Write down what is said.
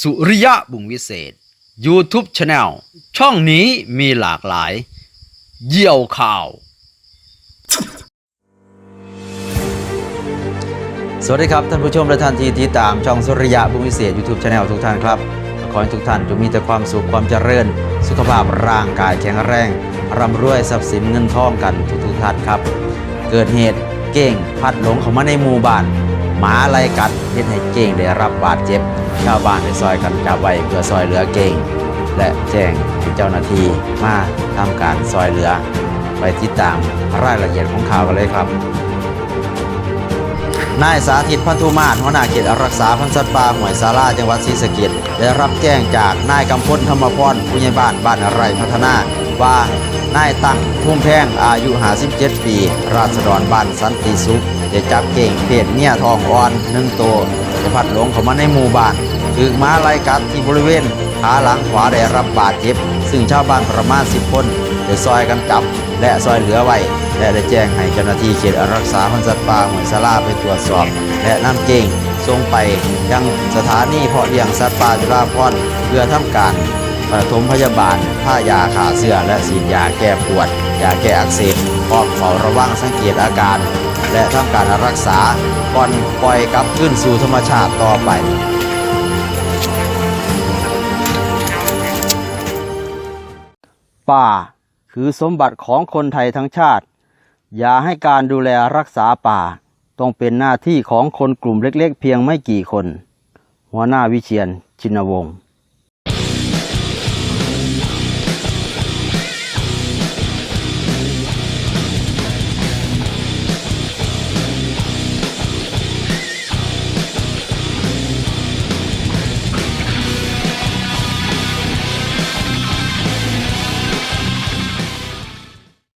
สุริยะบุงวิเศษ YouTube Channel ช่องนี้มีหลากหลาย เยี่ยวข่าว สวัสดีครับ ท่านผู้ชมและท่านที่ติดตามช่องสุริยะบุงวิเศษ YouTube Channel ทุกท่านครับ ขอให้ทุกท่านจงมีแต่ความสุขความเจริญ สุขภาพร่างกายแข็งแรงร่ำรวยทรัพย์สินเงินทองกันทุกๆท่านครับ เกิดเหตุเก่งพัดหลงเข้ามาในหมู่บ้านหมาไล่กัดเฮ็ดให้เก่งได้รับบาดเจ็บ ชาวบ้านได้ซอยกันจับไว้เพื่อซอยเหลือเก่ง และแจ้งให้เจ้าหน้าที่มาทำการซอยเหลือ ไปติดตามรายละเอียดของข่าวกันเลยครับนายสาธิตพันธุมาศหัวหน้าเขตรักษาพันธุ์สัตว์ป่าหวยสาราจังหวัดศรีสะเกษได้รับแจ้งจากนายกำพลธรรมพรผู้ใหญ่บ้านบ้านไรพัฒนาว่านายตั้งพุ่มแพงอายุ 57 ปี ราษฎรบ้านสันติสุขได้จับเก่งเพศเมียทองอ่อนหนึ่งตัวได้พัดหลงเข้ามาในหมู่บ้าน ถึกม้าไล่กัดที่บริเวณขาหลังขวาได้รับบาดเจ็บ ซึ่งชาวบ้านประมาณ 10 คนได้ซอยกันจับ และซอยเหลือไว้ และได้แจ้งให้เจ้าหน้าที่เขตรักษาพันธุ์สัตว์ป่าหวยสาราไปตรวจสอบ และนำเก่งส่งไปยังสถานีเพาะเลี้ยงสัตว์ป่าจุฬาภรณ์เพื่อทำการปฐมพยาบาลผ้ายาขาเสื้อและฉีดยาแก้ปวด ยาแก้อักเสบพร้อมเฝ้าระวังสังเกตอาการ และทำการรักษาก่อนปล่อยกลับขึ้นสู่ธรรมชาติต่อไป ป่า คือสมบัติของคนไทยทั้งชาติ อย่าให้การดูแลรักษาป่า ต้องเป็นหน้าที่ของคนกลุ่มเล็กๆ เพียงไม่กี่คน หัวหน้าวิเชียนชินวงศ์